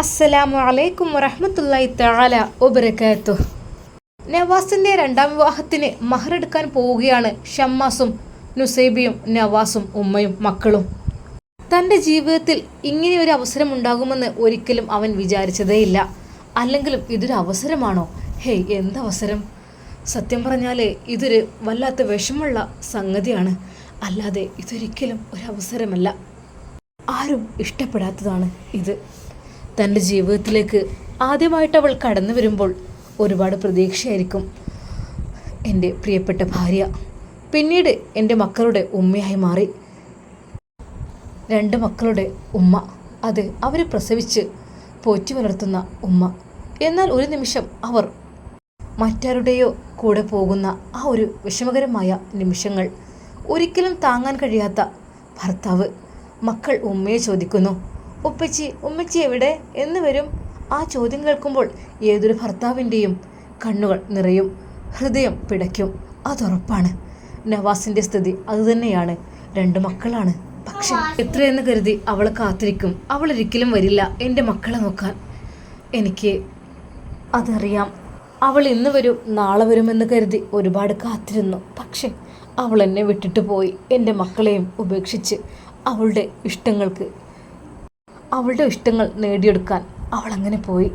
അസ്സലാമു അലൈക്കും വറഹ്മത്തുള്ളാഹി തആല വബറകാത്തു നവാസിന്റെ രണ്ടാം വിവാഹത്തിന് മഹറെടുക്കാൻ പോവുകയാണ് ഷമ്മാസും നുസൈബിയും നവാസും ഉമ്മയും മക്കളും. തന്റെ ജീവിതത്തിൽ ഇങ്ങനെ ഒരു അവസരം ഉണ്ടാകുമെന്ന് ഒരിക്കലും അവൻ വിചാരിച്ചതേയില്ല. അല്ലെങ്കിലും ഇതൊരു അവസരമാണോ? ഹേയ് എന്തവസരം? സത്യം പറഞ്ഞാൽ ഇതൊരു വല്ലാത്ത വിഷമുള്ള സംഗതിയാണ്. അല്ലാതെ ഇതൊരിക്കലും ഒരു അവസരമല്ല. ആരും ഇഷ്ടപ്പെടാത്തതാണ് ഇത്. തന്റെ ജീവിതത്തിലേക്ക് ആദ്യമായിട്ട് അവൾ കടന്നു വരുമ്പോൾ ഒരുപാട് പ്രതീക്ഷയായിരിക്കും. എന്റെ പ്രിയപ്പെട്ട ഭാര്യ പിന്നീട് എന്റെ മക്കളുടെ ഉമ്മയായി മാറി. രണ്ട് മക്കളുടെ ഉമ്മ അത് അവരെ പ്രസവിച്ച് പോറ്റി വളർത്തുന്ന ഉമ്മ. എന്നാൽ ഒരു നിമിഷം അവർ മറ്റാരുടെയോ കൂടെ പോകുന്ന ആ ഒരു വിഷമകരമായ നിമിഷങ്ങൾ. ഒരിക്കലും താങ്ങാൻ കഴിയാത്ത ഭർത്താവ് മക്കൾ ഉമ്മയെ ചോദിക്കുന്നു. ഉപ്പച്ചി ഉമ്മച്ചി എവിടെ എന്ന് വരും. ആ ചോദ്യം കേൾക്കുമ്പോൾ ഏതൊരു ഭർത്താവിന്റെയും കണ്ണുകൾ നിറയും ഹൃദയം പിടയ്ക്കും. അതുറപ്പാണ് നവാസിന്റെ സ്ഥിതി അതുതന്നെയാണ് രണ്ട് മക്കളാണ്. പക്ഷെ എത്രയെന്ന് കരുതി അവൾ കാത്തിരിക്കും. അവൾ ഒരിക്കലും വരില്ല എന്റെ മക്കളെ നോക്കാൻ. എനിക്ക് അതറിയാം. അവൾ ഇന്ന് വരും നാളെ വരുമെന്ന് കരുതി ഒരുപാട് കാത്തിരുന്നു. പക്ഷേ അവൾ എന്നെ വിട്ടിട്ട് പോയി. എന്റെ മക്കളെയും ഉപേക്ഷിച്ച് അവളുടെ ഇഷ്ടങ്ങൾക്ക് അവളുടെ ഇഷ്ടങ്ങൾ നേടിയെടുക്കാൻ അവൾ അങ്ങനെ പോയി.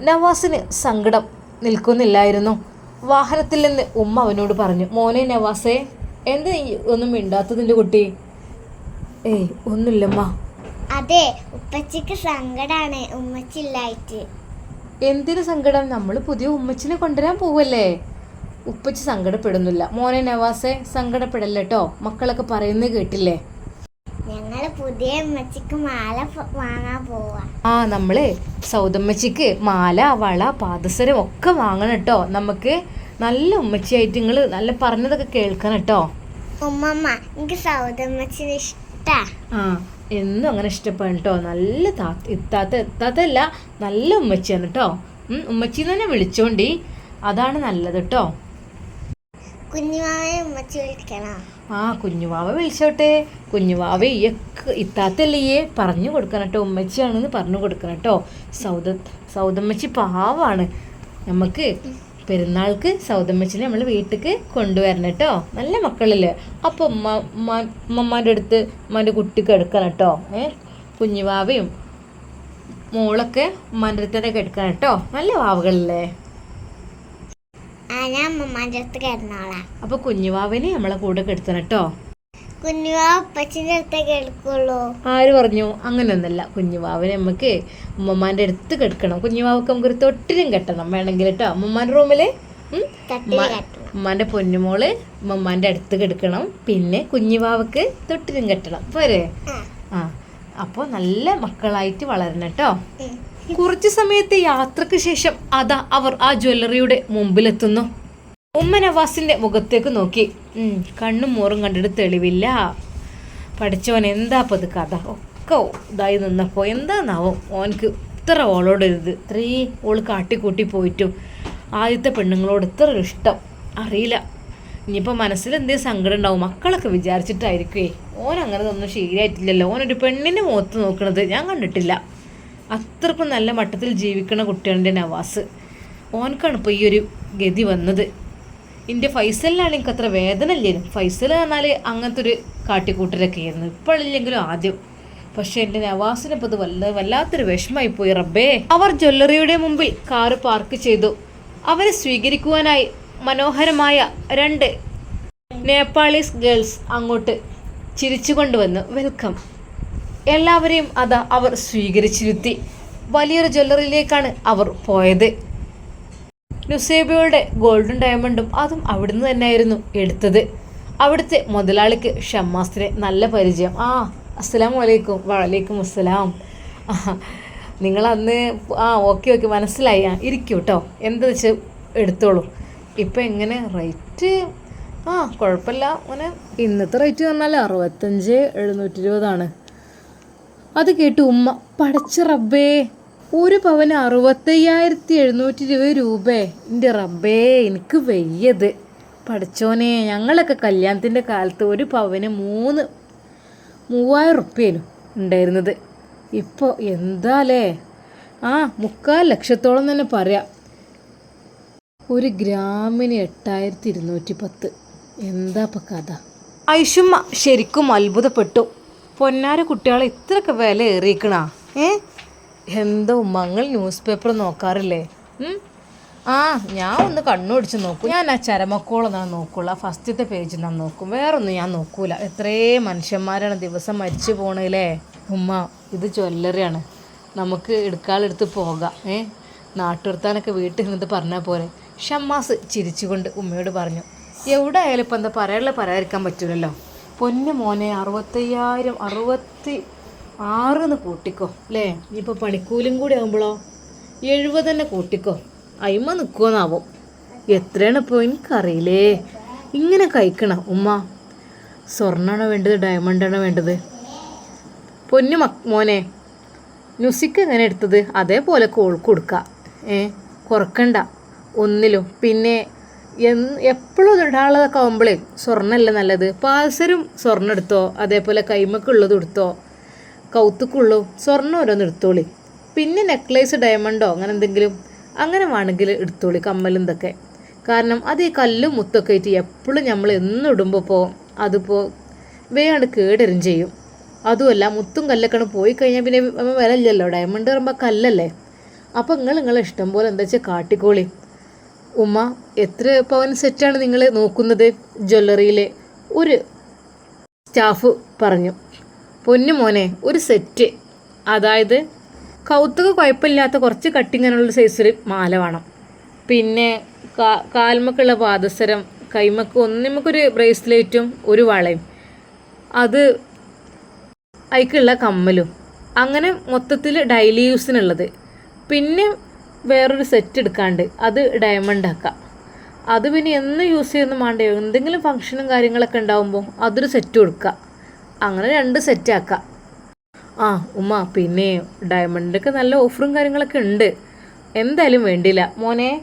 നവാസിന് സങ്കടം നിൽക്കുന്നില്ലായിരുന്നു. വാഹനത്തിൽ നിന്ന് ഉമ്മ അവനോട് പറഞ്ഞു മോനെ നവാസേ എന്താ ഒന്നും മിണ്ടാത്തതിന്റെ കുട്ടി? ഏയ് ഒന്നുമില്ലമ്മ. അതെ ഉപ്പച്ചിക്ക് സങ്കടാണ് ഉമ്മച്ചില്ലായിട്ട്. എന്തിനു സങ്കടം? നമ്മൾ പുതിയ ഉമ്മച്ചിനെ കൊണ്ടുവരാൻ പോവല്ലേ. ഉപ്പച്ചി സങ്കടപ്പെടുന്നില്ല. മോനെ നവാസെ സങ്കടപ്പെടല്ലോ മക്കളൊക്കെ പറയുന്നത് കേട്ടില്ലേ? പുതിയ അമ്മച്ചിക്ക് മാല വാങ്ങാൻ പോവാ. ആ നമ്മൾ സൗദമ്മച്ചിക്ക് മാല വള പാദസരം ഒക്കെ വാങ്ങണം കേട്ടോ നമുക്ക് നല്ല ഉമ്മച്ചിയായിട്ട് നിങ്ങൾ നല്ല പറഞ്ഞതൊക്കെ കേൾക്കണം കേട്ടോ ഉമ്മമ്മ എനിക്ക് സൗദമ്മച്ചിനെ ഇഷ്ടാ. ആ എന്നും അങ്ങനെ ഇഷ്ടപ്പെടും കേട്ടോ നല്ല താത്ത ഇത്താത്ത എത്താത്തല്ല നല്ല ഉമ്മച്ചിയാണ് കേട്ടോ ഉം, ഉമ്മച്ചി തന്നെ വിളിച്ചോണ്ടി. അതാണ് നല്ലത് കേട്ടോ കുഞ്ഞുമായ ഉമ്മച്ചി വിളിക്കണോ? ആ കുഞ്ഞുവാവ വിളിച്ചോട്ടെ കുഞ്ഞുവാവ ഇയക്ക് ഇത്താത്തല്ലേ ഈയെ പറഞ്ഞു കൊടുക്കണം കേട്ടോ. ഉമ്മച്ചിയാണെന്ന് പറഞ്ഞു കൊടുക്കണം കേട്ടോ. സൗദ സൗദമ്മച്ചി പാവാണ്. നമുക്ക് പെരുന്നാൾക്ക് സൗദമ്മച്ചിനെ നമ്മൾ വീട്ടിലേക്ക് കൊണ്ടുവരണം കേട്ടോ. നല്ല മക്കളല്ലേ. അപ്പോൾ ഉമ്മ ഉമ്മ ഉമ്മമാരുടെ അടുത്ത് ഉമ്മാന്റെ കുട്ടിക്ക് എടുക്കണം കേട്ടോ. ഏ? കുഞ്ഞുവാവയും മോളൊക്കെ ഉമ്മാന്റെ അടുത്തൊക്കെ എടുക്കണം കേട്ടോ. നല്ല വാവകളല്ലേ. ഞാൻ അമ്മമാന്റെ അടുത്ത് കിടന്നോളാം. അപ്പോൾ കുഞ്ഞുവാവിനെ നമ്മളെ കൂടെ കെടുത്തണം കേട്ടോ. കുഞ്ഞുമാവ ഉപ്പച്ചിന്റെ അടുത്തേക്ക് എടുക്കുള്ളൂ ആര് പറഞ്ഞു? അങ്ങനെയൊന്നല്ല കുഞ്ഞുവാവിനെ നമുക്ക് ഉമ്മമാന്റെ അടുത്ത് കെടുക്കണം. കുഞ്ഞുവാവക്ക് നമുക്കൊരു തൊട്ടിലും കെട്ടണം വേണമെങ്കിൽ കേട്ടോ. ഉമ്മമാന്റെ റൂമിൽ ഉമ്മാന്റെ ഉമ്മാന്റെ പൊന്നുമോൾ ഉമ്മമാന്റെ അടുത്ത് കെടുക്കണം. പിന്നെ കുഞ്ഞുവാവക്ക് തൊട്ടിലും കെട്ടണം. പോരെ? ആ. അപ്പോൾ നല്ല മക്കളായിട്ട് വളരണം കേട്ടോ. കുറച്ച് സമയത്തെ യാത്രയ്ക്ക് ശേഷം അതാ അവർ ആ ജ്വല്ലറിയുടെ മുമ്പിലെത്തുന്നു. ഉമ്മ നവാസിന്റെ മുഖത്തേക്ക് നോക്കി. കണ്ണും മോറും കണ്ടിട്ട് തെളിവില്ല. പഠിച്ചവൻ എന്താ പത് കഥ? ഒക്കെ ഇതായി നിന്നപ്പോ എന്താന്നാവും? ഓനക്ക് ഇത്ര ഓളോട് ഇത് ഇത്രയും ഓൾ കാട്ടിക്കൂട്ടി പോയിട്ടും. ആദ്യത്തെ പെണ്ണുങ്ങളോട് ഇത്ര ഇഷ്ടം. അറിയില്ല. ഇനിയിപ്പോൾ മനസ്സിൽ എന്തേലും സങ്കടം ഉണ്ടാവും? മക്കളൊക്കെ വിചാരിച്ചിട്ടായിരിക്കുവേ. ഓൻ അങ്ങനെ ഒന്നും ശരിയായിട്ടില്ലല്ലോ. ഓനൊരു പെണ്ണിനെ മുഖത്ത് നോക്കണത് ഞാൻ കണ്ടിട്ടില്ല. അത്രക്കും നല്ല മട്ടത്തിൽ ജീവിക്കുന്ന എന്റെ നവാസ്. ഓനക്കാണ് ഇപ്പോൾ ഈ ഒരു ഗതി വന്നത്. എന്റെ ഫൈസലിനാണ് എനിക്ക് അത്ര വേദന ഇല്ലായിരുന്നു ഫൈസൽ പറഞ്ഞാൽ അങ്ങനത്തെ ഒരു കാട്ടിക്കൂട്ടലൊക്കെ ആയിരുന്നു. ഇപ്പോഴില്ലെങ്കിലും ആദ്യം. പക്ഷേ എന്റെ നവാസിനെ ഇപ്പോൾ ഇത് വല്ല വല്ലാത്തൊരു വിഷമായി പോയി. റബ്ബേ. അവർ ജ്വല്ലറിയുടെ മുമ്പിൽ കാറ് പാർക്ക് ചെയ്തു. അവരെ സ്വീകരിക്കുവാനായി മനോഹരമായ രണ്ട് നേപ്പാളീസ് ഗേൾസ് അങ്ങോട്ട് ചിരിച്ചു വന്നു. വെൽക്കം. എല്ലാവരെയും അത് അവർ സ്വീകരിച്ചിരുത്തി. വലിയൊരു ജ്വല്ലറിയിലേക്കാണ് അവർ പോയത്. നുസേബയുടെ ഗോൾഡും ഡയമണ്ടും അതും അവിടുന്ന് തന്നെയായിരുന്നു എടുത്തത്. അവിടുത്തെ മുതലാളിക്ക് ഷമ്മാസിനെ നല്ല പരിചയം. ആ അസ്സലാം വലൈക്കും വലൈക്കും അസ്സലാം നിങ്ങൾ അന്ന് ആ ഓക്കെ ഓക്കെ മനസ്സിലായി. ആ ഇരിക്കും കേട്ടോ എന്താ വെച്ചാൽ എടുത്തോളൂ. ഇപ്പം എങ്ങനെ? റേറ്റ്? ആ കുഴപ്പമില്ല. അങ്ങനെ ഇന്നത്തെ റേറ്റ് പറഞ്ഞാൽ അറുപത്തഞ്ച് എഴുന്നൂറ്റി ഇരുപതാണ് അത് കേട്ട് ഉമ്മ പടച്ച റബ്ബേ ഒരു പവന് അറുപത്തയ്യായിരത്തി എഴുന്നൂറ്റി ഇരുപത് രൂപേ. എന്റെ റബ്ബേ എനിക്ക് വയ്യത്. പഠിച്ചോനെ ഞങ്ങളൊക്കെ കല്യാണത്തിന്റെ കാലത്ത് ഒരു പവന് മൂന്ന് മൂവായിരം റുപ്യേനും ഉണ്ടായിരുന്നത്. ഇപ്പോൾ എന്താലേ? ആ മുക്കാൽ ലക്ഷത്തോളം തന്നെ പറയാം. ഒരു ഗ്രാമിന് എട്ടായിരത്തി ഇരുന്നൂറ്റി പത്ത് എന്താ ഇപ്പം കഥ? ഐഷുമ്മ ശരിക്കും അത്ഭുതപ്പെട്ടു. പൊന്നാര കുട്ടികളെ ഇത്രയൊക്കെ വില ഏറിയിക്കണാ? ഏ? എന്തോ മങ്ങൾ ന്യൂസ് പേപ്പർ നോക്കാറില്ലേ ആ ഞാൻ ഒന്ന് കണ്ണുപിടിച്ച് നോക്കും. ഞാൻ ആ ചരമക്കോളം ഞാൻ നോക്കുള്ളൂ. ഫസ്റ്റത്തെ പേജ് ഞാൻ നോക്കും. വേറൊന്നും ഞാൻ നോക്കൂല. എത്രേ മനുഷ്യന്മാരാണ് ദിവസം മരിച്ചു പോണല്ലേ ഉമ്മ ഇത് ജ്വല്ലറിയാണ്. നമുക്ക് എടുക്കാളെടുത്ത് പോകാം. ഏ? നാട്ടുവർത്താനൊക്കെ വീട്ടിൽ നിന്നിട്ട് പറഞ്ഞാൽ പോലെ ഷമ്മാസ് ചിരിച്ചുകൊണ്ട് ഉമ്മയോട് പറഞ്ഞു. എവിടെ ആയാലും ഇപ്പം എന്താ പറയാനുള്ള പറയാതിരിക്കാൻ പറ്റൂലല്ലോ. പൊന്നു മോനെ അറുപത്തയ്യായിരം അറുപത്തി ആറിന്ന് കൂട്ടിക്കോ അല്ലേ? ഇനിയിപ്പോൾ പണിക്കൂലും കൂടി ആകുമ്പോഴോ എഴുപത് തന്നെ കൂട്ടിക്കോ. അയിമ നിൽക്കുമെന്നാവും എത്രയാണ് ഇപ്പോൾ എനിക്കറിയില്ലേ. ഇങ്ങനെ കഴിക്കണം ഉമ്മ. സ്വർണാണോ വേണ്ടത് ഡയമണ്ടാണോ വേണ്ടത്? പൊന്നു മക് മോനെ നുസിക്ക് എങ്ങനെ എടുത്തത്? അതേപോലെ കോൾ കൊടുക്കുക ഏ കുറക്കണ്ട. ഒന്നിലും. പിന്നെ എപ്പോഴും ഇടാനുള്ളതൊക്കെ ആകുമ്പോഴേ സ്വർണമല്ല നല്ലത്. പാൽസരും സ്വർണം എടുത്തോ അതേപോലെ കൈമക്കുള്ളത് എടുത്തോ കൗത്തുക്കുള്ളൂ സ്വർണം ഓരോന്ന് എടുത്തോളി. പിന്നെ നെക്ലേസ് ഡയമണ്ടോ അങ്ങനെ എന്തെങ്കിലും അങ്ങനെ വേണമെങ്കിൽ എടുത്തോളി കമ്മലും ഇതൊക്കെ. കാരണം അത് ഈ കല്ലും മുത്തൊക്കെ ആയിട്ട് എപ്പോഴും നമ്മൾ എന്നും ഇടുമ്പോൾ ഇപ്പോൾ അതിപ്പോൾ വേഗം കേടരും ചെയ്യും. അതുമല്ല മുത്തും കല്ലൊക്കെ പോയി കഴിഞ്ഞാൽ പിന്നെ വില ഇല്ലല്ലോ ഡയമണ്ട് പറയുമ്പോൾ കല്ലല്ലേ. അപ്പോൾ നിങ്ങൾ നിങ്ങളെ ഇഷ്ടം പോലെ എന്താ വെച്ചാൽ കാട്ടിക്കോളി. ഉമ്മ എത്ര പവൻ സെറ്റാണ് നിങ്ങൾ നോക്കുന്നത്? ജ്വല്ലറിയിലെ ഒരു സ്റ്റാഫ് പറഞ്ഞു. പൊന്നു മോനെ ഒരു സെറ്റ്. അതായത് കൗത്തുക കുഴപ്പമില്ലാത്ത കുറച്ച് കട്ടിങ്ങനുള്ള സൈസിൽ മാല വേണം. പിന്നെ കാ കാൽമക്കുള്ള പാദസരം കൈമക്ക് ഒന്നിമക്കൊരു ബ്രേസ്ലെറ്റും ഒരു വളയും. അത് അതിക്കുള്ള കമ്മലും. അങ്ങനെ മൊത്തത്തിൽ ഡെയിലി യൂസിനുള്ളത്. പിന്നെ വേറൊരു സെറ്റ് എടുക്കാണ്ട് അത് ഡയമണ്ട് ആക്കാം. അത് പിന്നെ എന്ന് യൂസ് ചെയ്യുന്ന വേണ്ടയോ എന്തെങ്കിലും ഫങ്ഷനും കാര്യങ്ങളൊക്കെ ഉണ്ടാകുമ്പോൾ അതൊരു സെറ്റ് കൊടുക്കുക അങ്ങനെ രണ്ട് സെറ്റ് ആക്കാം. ആ ഉമ്മ പിന്നെ ഡയമണ്ടൊക്കെ നല്ല ഓഫറും കാര്യങ്ങളൊക്കെ ഉണ്ട്. എന്തായാലും വേണ്ടിയില്ല. മോനെ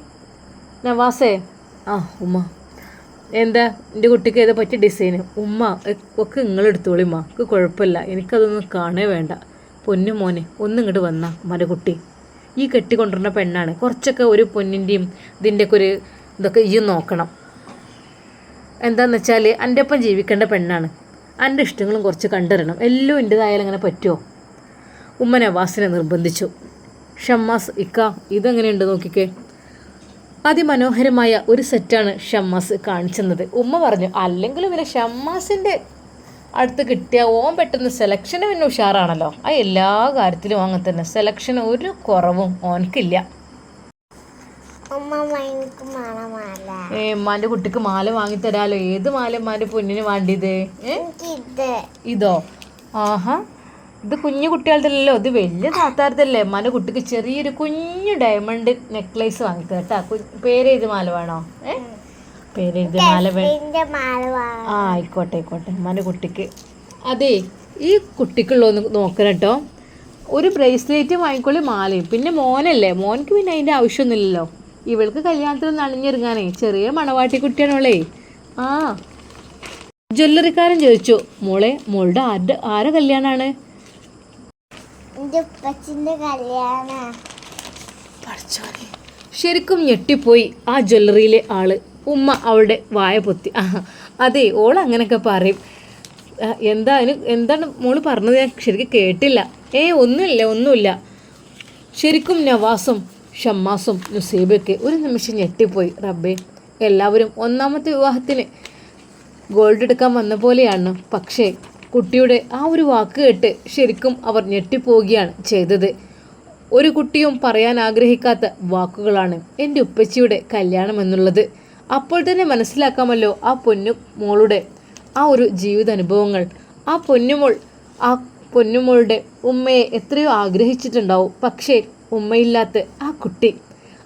നവാസേ. ആ ഉമ്മ. എന്താ എന്റെ കുട്ടിക്ക് ഏതാ പറ്റിയ ഡിസൈന് ഉമ്മ ഒക്കെ നിങ്ങൾ എടുത്തോളി ഉമ്മ. എനിക്ക് കുഴപ്പമില്ല. എനിക്കതൊന്നും കാണേ വേണ്ട. പൊന്നു മോനെ ഒന്നിങ്ങോട്ട് വന്നാ ഉമ്മാന്റെ കുട്ടി. ഈ കെട്ടിക്കൊണ്ടിരുന്ന പെണ്ണാണ്. കുറച്ചൊക്കെ ഒരു പൊന്നിന്റെയും ഇതിന്റെയൊക്കെ ഒരു ഇതൊക്കെ ഈ നോക്കണം. എന്താണെന്ന് വെച്ചാൽ എന്റെ ഒപ്പം ജീവിക്കേണ്ട പെണ്ണാണ്. എന്റെ ഇഷ്ടങ്ങളും കുറച്ച് കണ്ടറിയണം. എല്ലാം എന്റെതായാലും അങ്ങനെ പറ്റുമോ ഉമ്മ നവാസിനെ നിർബന്ധിച്ചു. ഷമ്മാസ് ഇക്ക ഇതെങ്ങനെയുണ്ട് നോക്കിക്കേ. അതിമനോഹരമായ ഒരു സെറ്റാണ് ഷമ്മാസ് കാണിച്ചെന്നത്. ഉമ്മ പറഞ്ഞു അല്ലെങ്കിലും പിന്നെ ഷമ്മാസിന്റെ അടുത്ത് കിട്ടിയ ഓൻ പെട്ടെന്ന് സെലക്ഷന് പിന്നെ ഉഷാറാണല്ലോ. ആ എല്ലാ കാര്യത്തിലും അങ്ങനെ തന്നെ. സെലക്ഷൻ ഒരു കുറവും ഓനക്കില്ല ഏ ഉമ്മാന്റെ കുട്ടിക്ക് മാല വാങ്ങി തരാലോ. ഏത് മാല ഉമ്മാന്റെ പൊന്നിന് വേണ്ടിയത് എനിക്ക് ഇത്? ആഹാ. ഇത് കുഞ്ഞു കുട്ടികളുടെല്ലോ ഇത് വലിയ താത്താരത്തല്ലേ ഉമ്മാന്റെ കുട്ടിക്ക് ചെറിയൊരു കുഞ്ഞു ഡയമണ്ട് നെക്ലേസ് വാങ്ങിത്തരട്ടാ പേര് ഏത് മാല വേണോ? ഏ? പേരെഴുതി മാല വേ ആ ആയിക്കോട്ടെ ആയിക്കോട്ടെ. ഉമ്മാന്റെ കുട്ടിക്ക്. അതെ ഈ കുട്ടിക്കുള്ളതൊന്ന് നോക്കണം കേട്ടോ. ഒരു ബ്രേസ്ലെറ്റ് വാങ്ങിക്കൊള്ളി മാലയും. പിന്നെ മോനല്ലേ മോനക്ക് പിന്നെ അതിന്റെ ആവശ്യമൊന്നുമില്ലല്ലോ. ഇവൾക്ക് കല്യാണത്തിന് നനഞ്ഞിറങ്ങാനേ ചെറിയ മണവാട്ടി കുട്ടിയാണോളേ ആ. ജ്വല്ലറിക്കാരൻ ചോദിച്ചു മോളെ മോളുടെ ആരുടെ ആരെ കല്യാണാണ്? ശരിക്കും ഞെട്ടിപ്പോയി ആ ജ്വല്ലറിയിലെ ആൾ. ഉമ്മ അവളുടെ വായ പൊത്തി. അതെ ഓൾ അങ്ങനെയൊക്കെ പറയും. എന്താ അതിന് എന്താണ് മോൾ പറഞ്ഞത്? ഞാൻ ശരിക്കും കേട്ടില്ല. ഏ ഒന്നുമില്ല ഒന്നുമില്ല. ശരിക്കും നവാസും ഷമ്മാസും നുസീബൊക്കെ ഒരു നിമിഷം ഞെട്ടിപ്പോയി. റബ്ബേ എല്ലാവരും ഒന്നാമത്തെ വിവാഹത്തിന് ഗോൾഡ് എടുക്കാൻ വന്ന പോലെയാണ്. പക്ഷേ കുട്ടിയുടെ ആ ഒരു വാക്ക് കേട്ട് ശരിക്കും അവർ ഞെട്ടിപ്പോവുകയാണ് ചെയ്തത്. ഒരു കുട്ടിയും പറയാൻ ആഗ്രഹിക്കാത്ത വാക്കുകളാണ് എന്റെ ഉപ്പച്ചിയുടെ കല്യാണം എന്നുള്ളത്. അപ്പോൾ തന്നെ മനസ്സിലാക്കാമല്ലോ ആ പൊന്നു മോളുടെ ആ ഒരു ജീവിതാനുഭവങ്ങൾ. ആ പൊന്നുമോൾ ആ പൊന്നുമോളുടെ ഉമ്മയെ എത്രയോ ആഗ്രഹിച്ചിട്ടുണ്ടാവും. പക്ഷേ ഉമ്മയില്ലാത്ത ആ കുട്ടി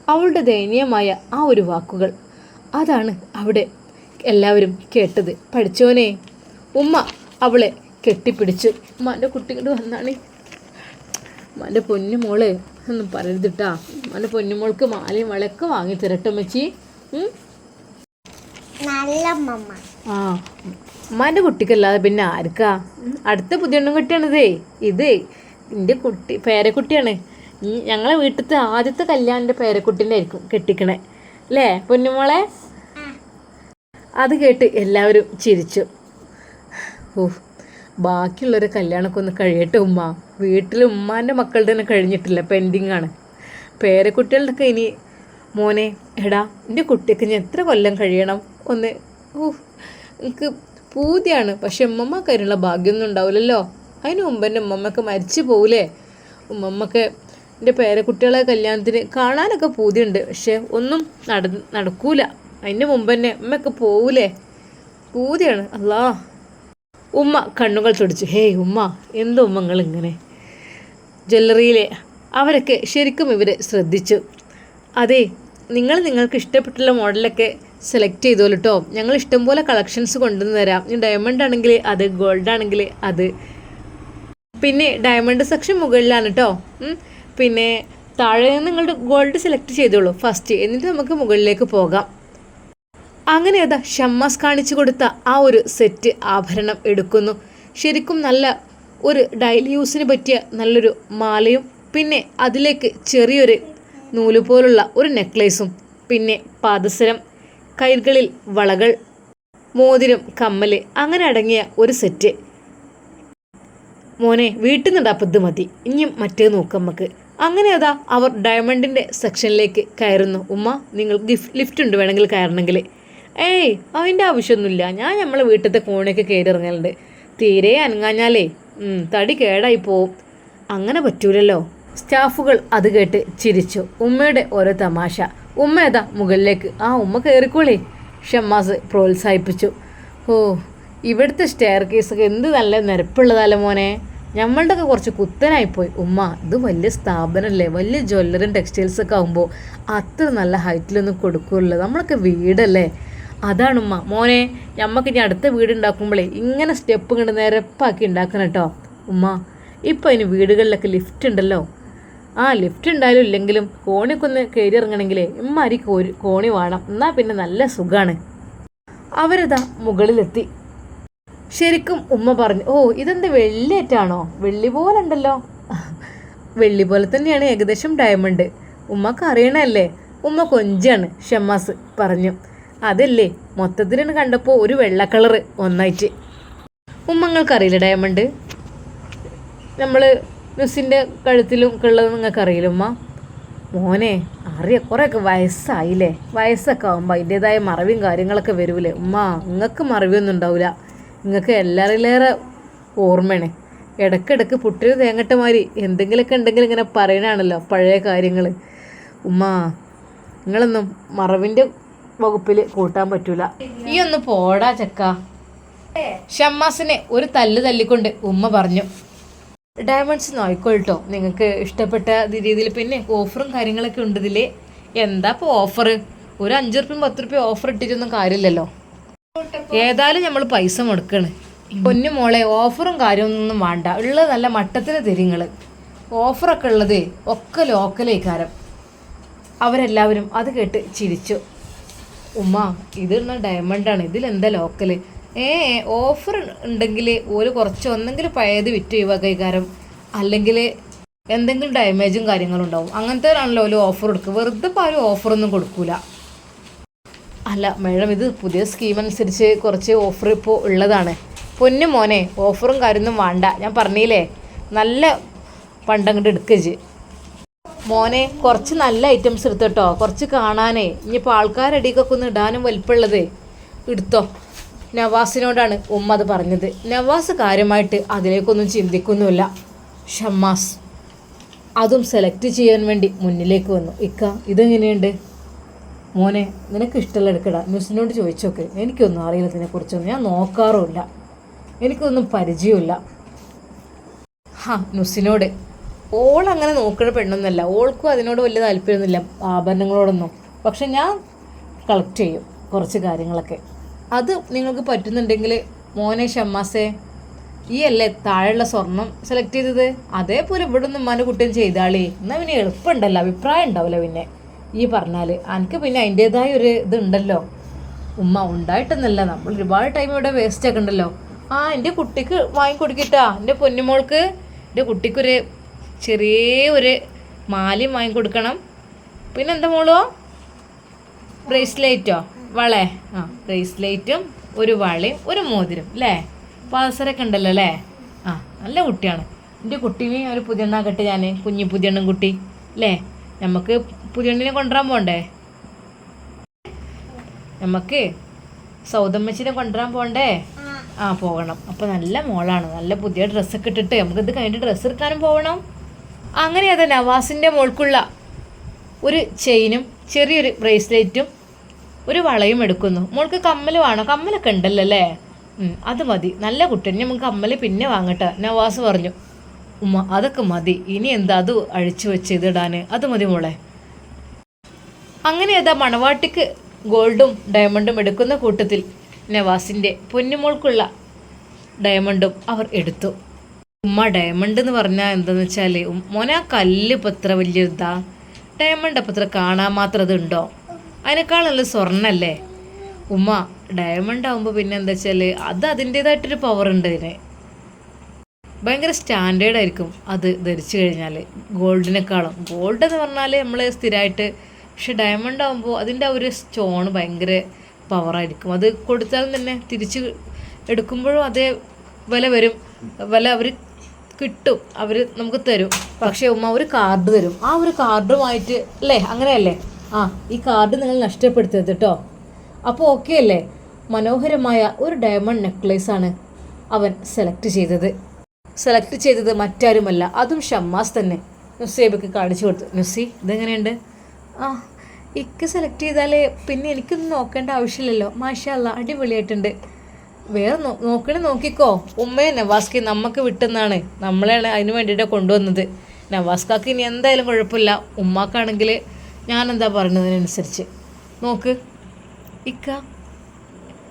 അവളുടെ ദയനീയമായ ആ ഒരു വാക്കുകൾ അതാണ് അവിടെ എല്ലാവരും കേട്ടത്. പഠിച്ചോനെ ഉമ്മ അവളെ കെട്ടിപ്പിടിച്ചു. ഉമ്മാന്റെ കുട്ടികൾ വന്നാണ്. ഉമ്മാന്റെ പൊന്നുമോൾ ഒന്നും പറയരുതിട്ടാ ഉമ്മാന്റെ പൊന്നുമോൾക്ക് മാലയും വളയൊക്കെ വാങ്ങി തരട്ടെ അമ്മമ്മ ആ ഉമ്മാന്റെ കുട്ടിക്കല്ലാതെ പിന്നെ ആർക്കാ? അടുത്ത പുതിയ കുട്ടിയാണിതേ. ഇതേ എന്റെ കുട്ടി പേരക്കുട്ടിയാണ്. ഞങ്ങളെ വീട്ടിലത്തെ ആദ്യത്തെ കല്യാണിന്റെ പേരക്കുട്ടീന്റെ ആയിരിക്കും കെട്ടിക്കണേ. അല്ലേ പൊന്നുമോളെ? അത് കേട്ട് എല്ലാവരും ചിരിച്ചു. ഓ ബാക്കിയുള്ളൊരു കല്യാണമൊക്കെ ഒന്ന് കഴിയട്ടെ ഉമ്മ. വീട്ടിൽ ഉമ്മാന്റെ മക്കളുടെ തന്നെ കഴിഞ്ഞിട്ടില്ല പെൻഡിങ് ആണ്. പേരക്കുട്ടികളുടെയൊക്കെ ഇനി മോനെ എടാ എന്റെ കുട്ടിക്ക് ഞാൻ എത്ര കൊല്ലം കഴിയണം? ഒന്ന് ഊഹ് എനിക്ക് പൂതിയാണ്. പക്ഷെ ഉമ്മമ്മക്ക് അതിനുള്ള ഭാഗ്യമൊന്നും ഉണ്ടാവില്ലല്ലോ. അതിന് മുമ്പ് എന്റെ ഉമ്മമ്മക്ക് മരിച്ചു പോവില്ലേ ഉമ്മമ്മക്ക് എന്റെ പേരക്കുട്ടികളെ കല്യാണത്തിന് കാണാനൊക്കെ പൂതിയുണ്ട്. പക്ഷെ ഒന്നും നട നടക്കൂല. അതിന്റെ മുമ്പ് തന്നെ ഉമ്മയൊക്കെ പോവൂലേ? പൂതിയാണ്. അല്ലാ. ഉമ്മ കണ്ണുകൾ തുടിച്ചു. ഹേയ് ഉമ്മ എന്തോ ഉമ്മങ്ങൾ ഇങ്ങനെ? ജ്വല്ലറിയിലെ അവരൊക്കെ ശരിക്കും ഇവരെ ശ്രദ്ധിച്ചു. അതെ നിങ്ങൾ നിങ്ങൾക്ക് ഇഷ്ടപ്പെട്ടുള്ള മോഡലൊക്കെ സെലക്ട് ചെയ്തോളൂ കേട്ടോ ഞങ്ങൾ ഇഷ്ടംപോലെ കളക്ഷൻസ് കൊണ്ടുവന്ന് തരാം. ഇനി ഡയമണ്ട് ആണെങ്കിൽ അത് ഗോൾഡ് ആണെങ്കിൽ അത്. പിന്നെ ഡയമണ്ട് സെക്ഷൻ മുകളിലാണ് കേട്ടോ പിന്നെ താഴെ നിങ്ങളുടെ ഗോൾഡ് സെലക്ട് ചെയ്തോളൂ ഫസ്റ്റ് എന്നിട്ട് നമുക്ക് മുകളിലേക്ക് പോകാം. അങ്ങനെ അതാ ഷമ്മാസ് കാണിച്ചു കൊടുത്ത ആ ഒരു സെറ്റ് ആഭരണം എടുക്കുന്നു. ശരിക്കും നല്ല ഒരു ഡെയിലി യൂസിന് പറ്റിയ നല്ലൊരു മാലയും പിന്നെ അതിലേക്ക് ചെറിയൊരു നൂൽ പോലുള്ള ഒരു നെക്ലേസും. പിന്നെ പാദസരം കൈകളിൽ വളകൾ മോതിരം കമ്മൽ അങ്ങനെ അടങ്ങിയ ഒരു സെറ്റ്. മോനെ വീട്ടിൽ ഇത് മതി. ഇനിയും മറ്റേ നോക്കാം നമുക്ക് അങ്ങനെ അതാ അവർ ഡയമണ്ടിന്റെ സെക്ഷനിലേക്ക് കയറുന്നു. ഉമ്മ നിങ്ങൾ ഗിഫ്റ്റ് ലിഫ്റ്റ് ഉണ്ട് വേണമെങ്കിൽ കയറണമെങ്കിൽ. ഏയ് അതിന്റെ ആവശ്യമൊന്നുമില്ല. ഞാൻ നമ്മളെ വീട്ടിലത്തെ കോണൊക്കെ കയറി ഇറങ്ങലുണ്ട്. തീരെ അനങ്ങാഞ്ഞാലേ തടി കേടായി പോവും. അങ്ങനെ പറ്റൂലല്ലോ. സ്റ്റാഫുകൾ അത് കേട്ട് ചിരിച്ചു. ഉമ്മയുടെ ഓരോ തമാശ. ഉമ്മ ഏതാ മുകളിലേക്ക്? ആ ഉമ്മ കയറിക്കോളേ. ഷമ്മാസ് പ്രോത്സാഹിപ്പിച്ചു. ഓ ഇവിടുത്തെ സ്റ്റെയർ കേസൊക്കെ എന്ത് നല്ല നിരപ്പുള്ളതല്ല മോനെ? നമ്മളുടെ ഒക്കെ കുറച്ച് കുത്തനായിപ്പോയി. ഉമ്മ ഇത് വലിയ സ്ഥാപനമല്ലേ വലിയ ജ്വല്ലറിയും ടെക്സ്റ്റൈൽസൊക്കെ ആകുമ്പോൾ അത്ര നല്ല ഹൈറ്റിലൊന്നും കൊടുക്കില്ല നമ്മളൊക്കെ വീടല്ലേ? അതാണ് ഉമ്മ. മോനെ ഞമ്മക്ക് ഇനി അടുത്ത വീട് ഉണ്ടാക്കുമ്പോഴേ ഇങ്ങനെ സ്റ്റെപ്പ് ഇങ്ങോട്ട് നിരപ്പാക്കി ഉണ്ടാക്കണം കേട്ടോ. ഉമ്മ ഇപ്പോൾ ഇനി വീടുകളിലൊക്കെ ലിഫ്റ്റ് ഉണ്ടല്ലോ. ആ ലിഫ്റ്റ് ഉണ്ടായാലും ഇല്ലെങ്കിലും കോണിക്കൊന്ന് കയറി ഇറങ്ങണമെങ്കിലേ ഇമ്മാരി കോരി കോണി വേണം. എന്നാൽ പിന്നെ നല്ല സുഖമാണ് അവരതാ മുകളിലെത്തി. ശരിക്കും ഉമ്മ പറഞ്ഞു ഓ ഇതെന്ത് വെള്ളിയേറ്റാണോ വെള്ളി പോലെ ഉണ്ടല്ലോ വെള്ളി പോലെ തന്നെയാണ് ഏകദേശം ഡയമണ്ട് ഉമ്മക്ക് അറിയണല്ലേ? ഉമ്മ കൊഞ്ചാണ് ഷമ്മാസ് പറഞ്ഞു. അതല്ലേ മൊത്തത്തിലാണ് കണ്ടപ്പോൾ ഒരു വെള്ള കളറ് ഒന്നായിട്ട്. ഉമ്മങ്ങൾക്കറിയില്ല ഡയമണ്ട് നമ്മൾ നുസിന്റെ കഴുത്തിലും ഉള്ളത് നിങ്ങൾക്ക് അറിയില്ലമ്മ മോനെ അറിയ കുറേയൊക്കെ വയസ്സായില്ലേ? വയസ്സൊക്കെ ആകുമ്പോൾ അതിന്റെതായ മറവിയും കാര്യങ്ങളൊക്കെ വരൂലേ? ഉമ്മ നിങ്ങൾക്ക് മറവിയൊന്നും ഉണ്ടാവില്ല നിങ്ങൾക്ക് എല്ലാവരിലേറെ ഓർമ്മയാണ്. ഇടയ്ക്കിടയ്ക്ക് പുട്ടിന് തേങ്ങട്ട മാതിരി എന്തെങ്കിലുമൊക്കെ ഉണ്ടെങ്കിൽ ഇങ്ങനെ പറയണാണല്ലോ പഴയ കാര്യങ്ങൾ. ഉമ്മ നിങ്ങളൊന്നും മറവിന്റെ വകുപ്പിൽ കൂട്ടാൻ പറ്റൂല. ഈ ഒന്ന് പോടാ ചക്ക. ഷമ്മാസിനെ ഒരു തല്ല് തല്ലിക്കൊണ്ട് ഉമ്മ പറഞ്ഞു. ഡയമണ്ട്സ് നോയിക്കോട്ടോ നിങ്ങൾക്ക് ഇഷ്ടപ്പെട്ട രീതിയിൽ പിന്നെ ഓഫറും കാര്യങ്ങളൊക്കെ ഉണ്ട് ഇതിൽ എന്താ ഇപ്പോൾ ഓഫർ ഒരു അഞ്ച് റുപ്യം പത്ത് റുപ്യ ഓഫർ ഇട്ടിട്ടൊന്നും കാര്യമില്ലല്ലോ. ഏതായാലും നമ്മൾ പൈസ മുടക്കാണ്. പൊന്നു മോളെ ഓഫറും കാര്യമൊന്നും വേണ്ട. ഉള്ള നല്ല മട്ടത്തിന് തിരിങ്ങൾ ഓഫറൊക്കെ ഉള്ളത് ഒക്കെ ലോക്കലേക്കാരം അവരെല്ലാവരും അത് കേട്ട് ചിരിച്ചു. ഉമ്മ ഇത് ഡയമണ്ടാണ് ഇതിലെന്താ ലോക്കൽ ഏ ഓഫർ ഉണ്ടെങ്കിൽ ഒരു കുറച്ച് ഒന്നെങ്കിൽ പഴയത് വിറ്റ് വകൈകാരം അല്ലെങ്കിൽ എന്തെങ്കിലും ഡാമേജും കാര്യങ്ങളും ഉണ്ടാവും. അങ്ങനത്തെ ആണല്ലോ ഒരു ഓഫർ കൊടുക്കുക. വെറുതെ ഇപ്പോൾ ആരും ഓഫറൊന്നും കൊടുക്കൂല. അല്ല മേഡം ഇത് പുതിയ സ്കീം അനുസരിച്ച് കുറച്ച് ഓഫർ ഇപ്പോൾ ഉള്ളതാണ്. പൊന്നു മോനെ ഓഫറും കാര്യമൊന്നും വേണ്ട. ഞാൻ പറഞ്ഞില്ലേ നല്ല പണ്ടങ്ങോട്ട് എടുക്കജ് മോനെ കുറച്ച് നല്ല ഐറ്റംസ് എടുത്തോട്ടോ കുറച്ച് കാണാനേ. ഇനിയിപ്പോൾ ആൾക്കാരടിക്കൊക്കെ ഒന്ന് ഇടാനും വലിപ്പമുള്ളത് എടുത്തോ. നവാസിനോടാണ് ഉമ്മ അത് പറഞ്ഞത്. നവാസ് കാര്യമായിട്ട് അതിലേക്കൊന്നും ചിന്തിക്കുന്നുമില്ല. ഷമ്മാസ് അതും സെലക്ട് ചെയ്യാൻ വേണ്ടി മുന്നിലേക്ക് വന്നു. ഇക്ക ഇതെങ്ങനെയുണ്ട്? മോനെ നിനക്ക് ഇഷ്ടമുള്ള എടുക്കടാ. മിസ്സിനോട് ചോദിച്ചോക്ക്. എനിക്കൊന്നും അറിയില്ല ഇതിനെക്കുറിച്ചൊന്നും. ഞാൻ നോക്കാറുമില്ല. എനിക്കൊന്നും പരിചയമില്ല ഹാ നുസിനോട്. ഓൾ അങ്ങനെ നോക്കുന്ന പെണ്ണൊന്നല്ല. ഓൾക്കും അതിനോട് വലിയ താല്പര്യമൊന്നുമില്ല. ആഭരണങ്ങളോടൊന്നും. പക്ഷെ ഞാൻ കളക്ട് ചെയ്യും കുറച്ച് കാര്യങ്ങളൊക്കെ. അത് നിങ്ങൾക്ക് പറ്റുന്നുണ്ടെങ്കിൽ മോനെ ഷമ്മാസേ ഈ അല്ലേ താഴെയുള്ള സ്വർണം സെലക്ട് ചെയ്തത്? അതേപോലെ ഇവിടെ നിന്ന് ഉമ്മാന്റെ കുട്ടിയും ചെയ്താളേ. എന്നാൽ പിന്നെ എളുപ്പമുണ്ടല്ലോ അഭിപ്രായം ഉണ്ടാവില്ല പിന്നെ. ഈ പറഞ്ഞാൽ എനിക്ക് പിന്നെ അതിന്റേതായ ഒരു ഇതുണ്ടല്ലോ. ഉമ്മ ഉണ്ടായിട്ടൊന്നല്ല നമ്മൾ ഒരുപാട് ടൈം ഇവിടെ വേസ്റ്റ് ആക്കണ്ടല്ലോ ആ എന്റെ കുട്ടിക്ക് വാങ്ങിക്കൊടുക്കിട്ടാ എന്റെ പൊന്നുമോൾക്ക് എന്റെ കുട്ടിക്കൊരു ചെറിയ ഒരു മാലയും വാങ്ങിക്കൊടുക്കണം പിന്നെ എന്താ മോളോ? ബ്രേസ്ലെറ്റോ വളേ ആ ബ്രേസ്ലെറ്റും ഒരു വളയും ഒരു മോതിരം അല്ലേ പാസരൊക്കെ ഉണ്ടല്ലോ അല്ലേ ആ നല്ല കുട്ടിയാണ്. എന്റെ കുട്ടിയും ഒരു പുതിയണ്ണാക്കട്ടെ ഞാൻ കുഞ്ഞു പുതിയണ്ണും കുട്ടി അല്ലേ നമുക്ക് പുതിയണ്ണിനെ കൊണ്ടുവരാൻ പോണ്ടേ? നമുക്ക് സൗദമ്മച്ചിനെ കൊണ്ടുവരാൻ പോണ്ടേ? ആ പോകണം. അപ്പോൾ നല്ല മോളാണ്. നല്ല പുതിയ ഡ്രസ്സൊക്കെ ഇട്ടിട്ട് നമുക്ക് ഇത് കഴിഞ്ഞിട്ട് ഡ്രസ്സ് എടുക്കാനും പോകണം. അങ്ങനെ അതെ നവാസിന്റെ മോൾക്കുള്ള ഒരു ചെയിനും ചെറിയൊരു ബ്രേസ്ലെറ്റും ഒരു വളയും എടുക്കുന്നു. മോൾക്ക് കമ്മൽ വേണോ. കമ്മലൊക്കെ ഉണ്ടല്ലോ അല്ലേ? അത് മതി. നല്ല കുട്ടി. നമുക്ക് കമ്മൽ പിന്നെ വാങ്ങട്ടെ. നവാസ് പറഞ്ഞു. ഉമ്മ അതൊക്കെ മതി. ഇനി എന്താ അത് അഴിച്ചു വെച്ച് ഇതിടാൻ അത് മതി മോളെ. അങ്ങനെ ഏതാ മണവാട്ടിക്ക് ഗോൾഡും ഡയമണ്ടും എടുക്കുന്ന കൂട്ടത്തിൽ നവാസിന്റെ പൊന്നുമോൾക്കുള്ള ഡയമണ്ടും അവർ എടുത്തു. ഉമ്മ ഡയമണ്ട് എന്ന് പറഞ്ഞാൽ എന്താണെന്ന് വെച്ചാൽ മോനെ കല്ല് ഇപ്പം എത്ര വലിയ ഇതാ ഡയമണ്ട് അപ്പം എത്ര കാണാൻ മാത്രം അത് നല്ല സ്വർണല്ലേ? ഉമ്മ ഡയമണ്ട് ആകുമ്പോൾ പിന്നെ എന്താ വെച്ചാൽ അത് അതിന്റേതായിട്ടൊരു പവർ ഉണ്ട് ഇതിന്. ഭയങ്കര സ്റ്റാൻഡേർഡ് ആയിരിക്കും അത് ധരിച്ചു കഴിഞ്ഞാൽ ഗോൾഡിനേക്കാളും. ഗോൾഡ് എന്ന് പറഞ്ഞാൽ നമ്മൾ സ്ഥിരമായിട്ട് പക്ഷെ ഡയമണ്ട് ആകുമ്പോൾ അതിന്റെ ആ ഒരു സ്റ്റോൺ ഭയങ്കര പവറായിരിക്കും അത് കൊടുത്താലും തന്നെ തിരിച്ച് എടുക്കുമ്പോഴും അതേ വില വരും. വില അവർ കിട്ടും അവർ നമുക്ക് തരും. പക്ഷേ ഉമ്മ ഒരു കാർഡ് തരും. ആ ഒരു കാർഡുമായിട്ട് അല്ലേ? അങ്ങനെയല്ലേ? ആ ഈ കാർഡ് നിങ്ങൾ നഷ്ടപ്പെടുത്തരുത് കേട്ടോ അപ്പോൾ ഓക്കെ അല്ലേ? മനോഹരമായ ഒരു ഡയമണ്ട് നെക്ലേസ് ആണ് അവൻ സെലക്ട് ചെയ്തത്. സെലക്ട് ചെയ്തത് മറ്റാരുമല്ല അതും ഷമ്മാസ് തന്നെ. നുസേബക്ക് കാണിച്ചു കൊടുത്തു. നുസി ഇതെങ്ങനെയുണ്ട്? ആ ഇക്ക് സെലക്ട് ചെയ്താലേ പിന്നെ എനിക്കൊന്നും നോക്കേണ്ട ആവശ്യമില്ലല്ലോ. മാഷല്ല അടിപൊളിയായിട്ടുണ്ട്. വേറെ നോക്കണേ നോക്കിക്കോ. ഉമ്മയെ നവാസ്കി നമുക്ക് വിട്ടെന്നാണ്. നമ്മളാണ് അതിന് വേണ്ടിയിട്ട് കൊണ്ടുവന്നത്. നവാസ്കാക്ക് ഇനി എന്തായാലും കുഴപ്പമില്ല. ഉമ്മാക്കാണെങ്കിൽ ഞാനെന്താ പറയുന്നതിനനുസരിച്ച്? നോക്ക്. ഇക്ക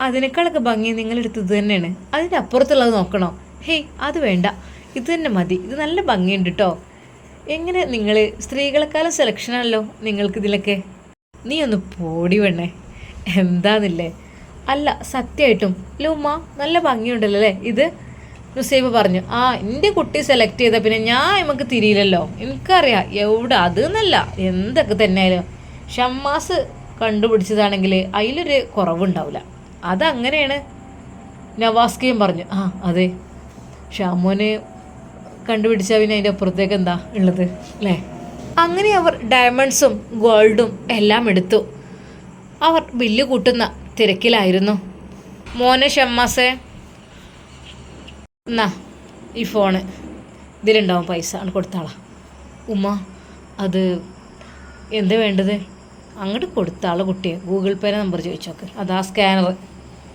അതിനേക്കാളൊക്കെ ഭംഗി നിങ്ങളെടുത്ത് ഇത് തന്നെയാണ്. അതിന്റെ അപ്പുറത്തുള്ളത് നോക്കണോ? ഹേയ് അത് വേണ്ട. ഇത് തന്നെ മതി. ഇത് നല്ല ഭംഗിയുണ്ട് കേട്ടോ എങ്ങനെ നിങ്ങൾ സ്ത്രീകളെക്കാളും സെലക്ഷനാണല്ലോ നിങ്ങൾക്കിതിലൊക്കെ നീ ഒന്ന് പോടി വേണേ എന്താന്നില്ലേ? അല്ല സത്യമായിട്ടും. ലൂമ്മ നല്ല ഭംഗിയുണ്ടല്ലോ അല്ലേ ഇത്? നുസൈബ് പറഞ്ഞു ആ എന്റെ കുട്ടി സെലക്ട് ചെയ്ത പിന്നെ ഞാൻ നമുക്ക് തിരിയില്ലല്ലോ. എനിക്കറിയാം എവിടെ? അത് എന്നല്ല എന്തൊക്കെ തന്നെയായാലും. ഷമ്മാസ് കണ്ടുപിടിച്ചതാണെങ്കിൽ അതിലൊരു കുറവുണ്ടാവില്ല അതങ്ങനെയാണ് നവാസ്കയും പറഞ്ഞു ആ അതെ. ഷാമോന് കണ്ടുപിടിച്ചാൽ പിന്നെ അതിന്റെ അപ്പുറത്തേക്ക് എന്താ ഉള്ളത് അല്ലേ? അങ്ങനെ അവർ ഡയമണ്ട്സും ഗോൾഡും എല്ലാം എടുത്തു. അവർ ബില്ല് കൂട്ടുന്ന തിരക്കിലായിരുന്നു. മോനെ ഷമ്മാസേ എന്നാ ഈ ഫോണ്. ഇതിലുണ്ടാവും പൈസ ആണ് കൊടുത്താളാ. ഉമ്മ അത് എന്താ വേണ്ടത്? അങ്ങോട്ട് കൊടുത്താളെ കുട്ടിയെ. ഗൂഗിൾ പേ നമ്പർ ചോദിച്ചോക്ക്. അത് ആ സ്കാനർ